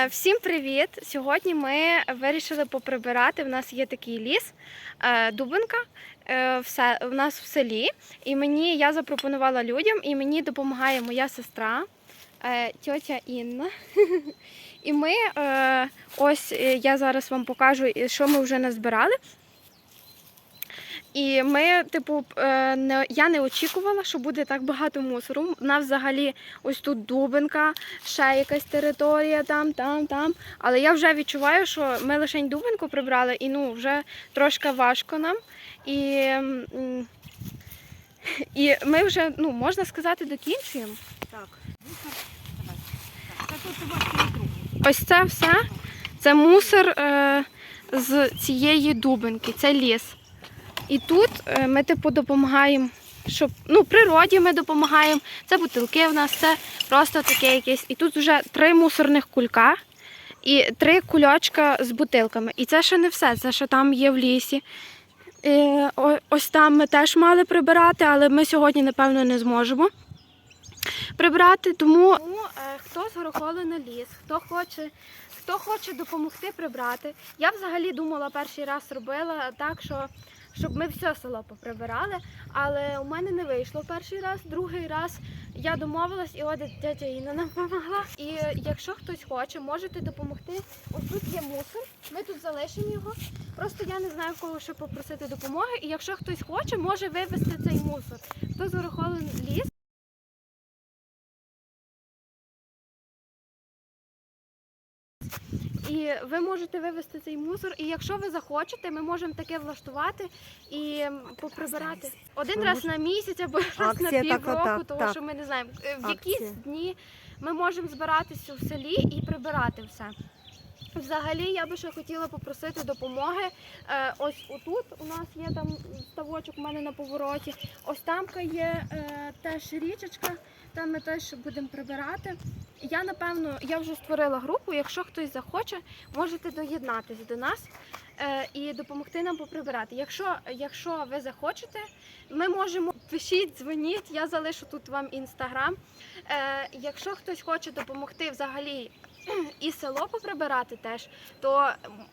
Е, Всім привіт! Сьогодні ми вирішили поприбирати. У нас є такий ліс, е, Дубинка е, в нас в селі. І мені я запропонувала людям, і мені допомагає моя сестра, тьотя Інна. І ми ось я зараз вам покажу, що ми вже назбирали. І ми, типу, е, не, я не очікувала, що буде так багато мусору. У нас взагалі ось тут Дубинка, ще якась територія там, там, там. Але я вже відчуваю, що ми лише Дубинку прибрали, і ну вже трошки важко нам. І, і ми вже, ну, можна сказати, докінчуємо. Так. Ось це все це мусор е, з цієї дубинки, це ліс. І тут е, ми типу допомагаємо, щоб ну, природі ми допомагаємо. Це бутилки в нас, це просто таке якесь. І тут вже три мусорних кулька і три кульочка з бутилками. І це ще не все, це ще там є в лісі. Е, о- ось там ми теж мали прибирати, але ми сьогодні, напевно, не зможемо прибрати. Тому, е, хто з на ліс, хто хоче, хто хоче допомогти прибрати. Я взагалі думала перший раз робила так, що щоб ми все село поприбирали, але у мене не вийшло перший раз, другий раз я домовилась, і от тетя Інна нам допомогла. І е, якщо хтось хоче, можете допомогти. Ось тут є мусор, ми тут залишимо його. Просто я не знаю, кого ще попросити допомоги. І якщо хтось хоче, може вивезти цей мусор. Хто з ліс. І ви можете вивезти цей мусор. І якщо ви захочете, ми можемо таке влаштувати і поприбирати один Ми раз на місяць або раз на півроку, так, тому так. що ми не знаємо, е, в Акція. якісь дні ми можемо збиратися в селі і прибирати все. Взагалі, я би ще хотіла попросити допомоги. Е, ось отут у нас є там ставочок у мене на повороті. Ось тамка є е, теж річечка, там ми теж будемо прибирати. Я напевно я вже створила групу. Якщо хтось захоче, можете доєднатися до нас е, і допомогти нам поприбирати. Якщо, якщо ви захочете, ми можемо пишіть, дзвоніть. Я залишу тут вам інстаграм. Е, якщо хтось хоче допомогти взагалі і село поприбирати теж, то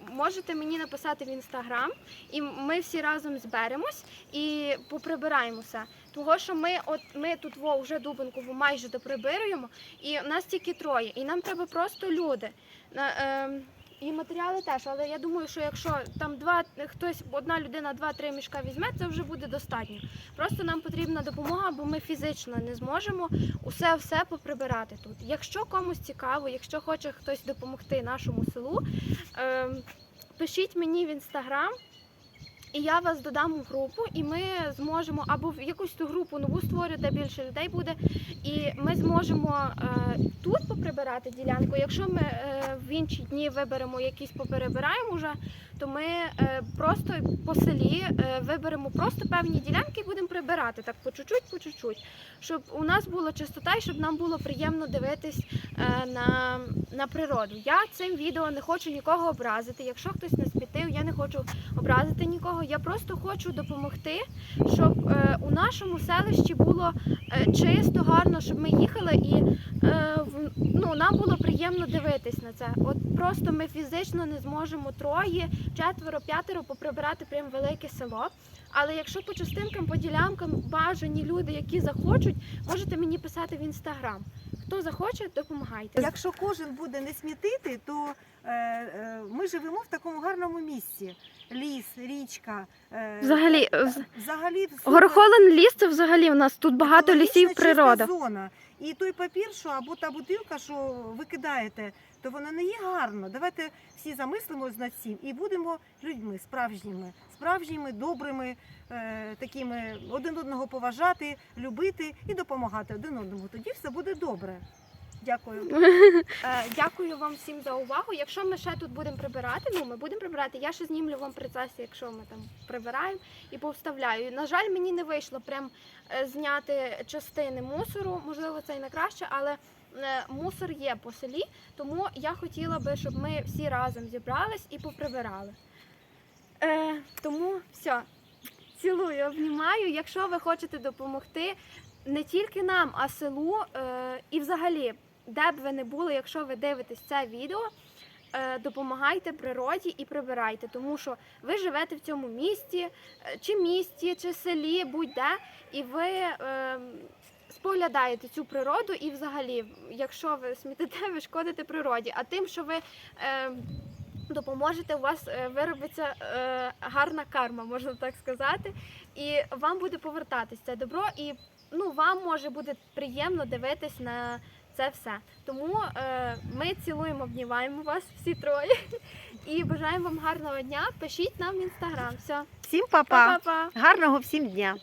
можете мені написати в інстаграм, і ми всі разом зберемось і поприбираємося. Того, що ми, от ми тут во вже Дубинкову майже доприбируємо, і нас тільки троє, і нам треба просто люди. І матеріали теж, але я думаю, що якщо там два хтось, одна людина два-три мішка візьме, це вже буде достатньо. Просто нам потрібна допомога, бо ми фізично не зможемо усе все поприбирати тут. Якщо комусь цікаво, якщо хоче хтось допомогти нашому селу, е пишіть мені в інстаграм. І я вас додам у групу, і ми зможемо або в якусь ту групу нову створю, де більше людей буде. І ми зможемо е, тут поприбирати ділянку. Якщо ми е, в інші дні виберемо якісь поперебираємо вже, то ми е, просто по селі е, виберемо просто певні ділянки і будемо прибирати так по чуть-чуть, по чуть-чуть, щоб у нас була чистота і щоб нам було приємно дивитись е, на, на природу. Я цим відео не хочу нікого образити. Якщо хтось не спітив, я не хочу образити нікого. Я просто хочу допомогти, щоб е, у нашому селищі було е, чисто, гарно, щоб ми їхали і е, в- ну, нам було приємно дивитись на це. От просто ми фізично не зможемо троє, четверо, п'ятеро поприбирати прям велике село. Але якщо по частинкам, по ділянкам бажані люди, які захочуть, можете мені писати в інстаграм. Хто захоче, допомагайте. Якщо кожен буде не смітити, то е, е, ми живемо в такому гарному місці. Ліс, річка. Е, Взагалі, е, взагалі супер горхолин ліс це взагалі у нас тут багато лісів, чиста природа. зона. І той папір, що або та бутилка, що ви кидаєте, то воно не є гарно. Давайте всі замислимось над цим і будемо людьми справжніми, справжніми, добрими, е, такими один одного поважати, любити і допомагати один одному. Тоді все буде добре. Дякую. Е, Дякую вам всім за увагу. Якщо ми ще тут будемо прибирати, ну ми будемо прибирати. Я ще знімлю вам процесі, якщо ми там прибираємо і повставляю. На жаль, мені не вийшло прям е, зняти частини мусору. Можливо, це і не краще, але мусор є по селі. Тому я хотіла би, щоб ми всі разом зібрались і поприбирали. Е, тому все. Цілую, обнімаю. Якщо ви хочете допомогти не тільки нам, а селу е, і взагалі де б ви не були, якщо ви дивитесь це відео, е, допомагайте природі і прибирайте, тому що ви живете в цьому місті, е, чи місті, чи селі, будь-де, і ви е, споглядаєте цю природу, і взагалі, якщо ви смітите, ви шкодите природі. А тим, що ви е, допоможете, у вас е, виробиться е, гарна карма, можна так сказати, і вам буде повертатись це добро, і ну, вам може бути приємно дивитись на це все. Тому е, ми цілуємо, обнімаємо вас всі троє і бажаємо вам гарного дня. Пишіть нам в інстаграм. Все, Всім па-па! па-па! Гарного всім дня!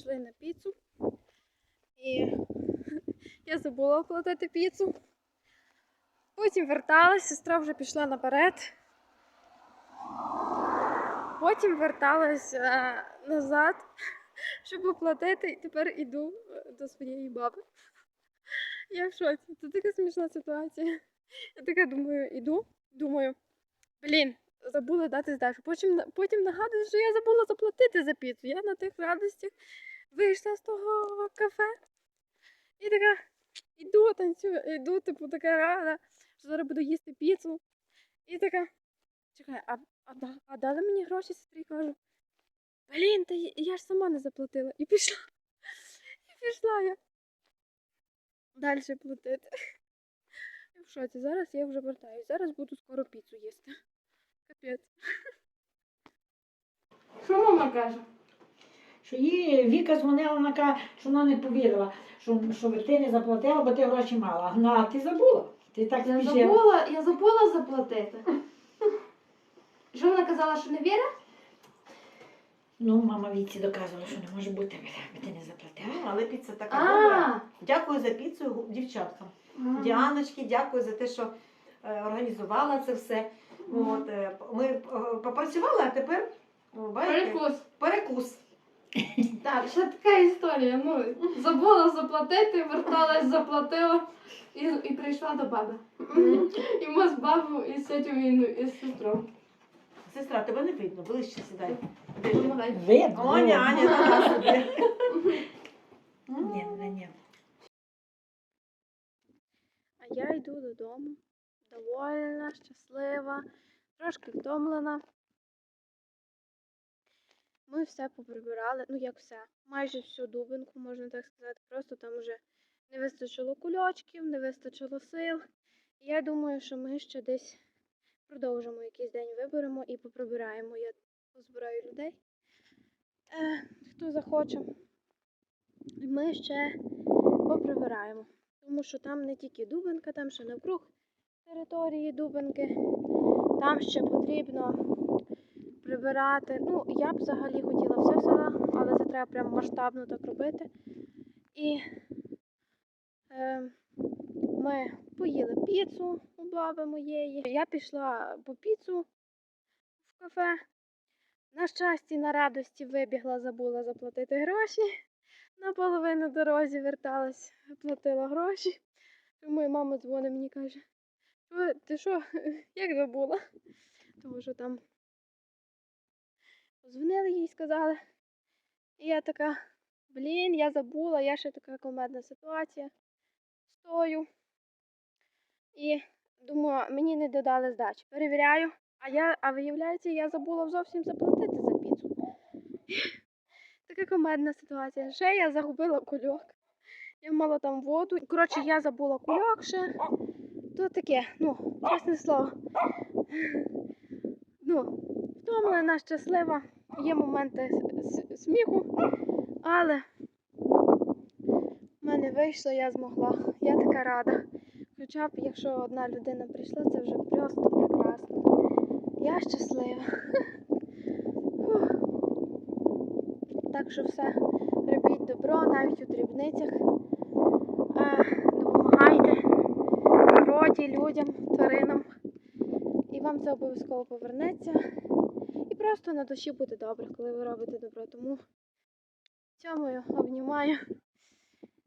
Пішли на піцу. І я забула оплатити піцу. Потім верталась, сестра вже пішла наперед. Потім верталась е, назад, щоб оплатити, і тепер іду е, до своєї баби. Я в шоці. Це така смішна ситуація. Я така думаю, іду, думаю, блін, забула дати здачу. Потім, потім нагадую, що я забула заплатити за піцу. Я на тих радостях вийшла з того кафе і така іду, танцюю, іду, типу, така рада, що зараз буду їсти піцу. І така, чекай, а, а, а дали мені гроші сестрі кажу. Блін, та я- ж сама не заплатила. І пішла. І пішла я далі платити. Я в. Зараз я вже вертаюсь. Зараз буду скоро піцу їсти. Капець. Що мама каже? Що їй Віка дзвонила, вона каже, що вона не повірила, що, що ти не заплатила, бо ти гроші мала. Ну, а ти забула. Ти так Я спішила. забула, я забула заплатити. Що вона казала, що не вірить? Ну, мама Віці доказувала, що не може бути, бо ти не заплатила. Ну, але піца така добра. Дякую за піцу дівчаткам. Діаночки, дякую за те, що е, організувала це все. От, е, ми е, попрацювали, а тепер бачите, Перекус. перекус. Так, ще така історія. Ну, забула заплатити, верталась, заплатила і, і прийшла до баби. І ми з бабою, і з тетю Інну, і з сестрою. Сестра, тебе не видно, ближче сідай. Видно. Аня, Аня, собі. Ні, ні, ні. А я йду додому, довольна, щаслива, трошки втомлена. Ми все поприбирали, ну як все, майже всю дубинку, можна так сказати. Просто там вже не вистачило кульочків, не вистачило сил. Я думаю, що ми ще десь продовжимо якийсь день виберемо і поприбираємо. Я позбираю людей. Е, хто захоче. І ми ще поприбираємо. Тому що там не тільки Дубинка, там ще навкруг території Дубинки. Там ще потрібно прибирати. Ну, я б взагалі хотіла все село, але це треба прям масштабно так робити. І е, ми поїли піцу у баби моєї. Я пішла по піцу в кафе. На щасті, на радості вибігла, забула заплатити гроші. На половину дорозі верталась, платила гроші. Моя мама дзвонить мені каже: «Що, ти що, як забула? Тому що там дзвонили їй, сказали. І я така, блін, я забула, я ще така комедна ситуація. Стою. І думаю, мені не додали здачі. Перевіряю, а я, а виявляється, я забула зовсім заплатити за піцу. Така комедна ситуація. Ще я загубила кульок. Я мала там воду. Коротше, я забула кульок ще. То таке, ну, чесне слово. Ну, втомлена, щаслива. Є моменти сміху, але в мене вийшло, я змогла. Я така рада. Хоча б якщо одна людина прийшла, це вже просто прекрасно. Я щаслива. Так що все, робіть добро навіть у дрібницях. Е, допомагайте природі, людям, тваринам. І вам це обов'язково повернеться. І просто на душі буде добре, коли ви робите добро. Тому цьому обнімаю.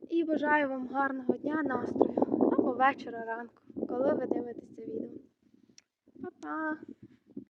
І бажаю вам гарного дня, настрою або вечора ранку, коли ви дивитесь це відео. Па-па!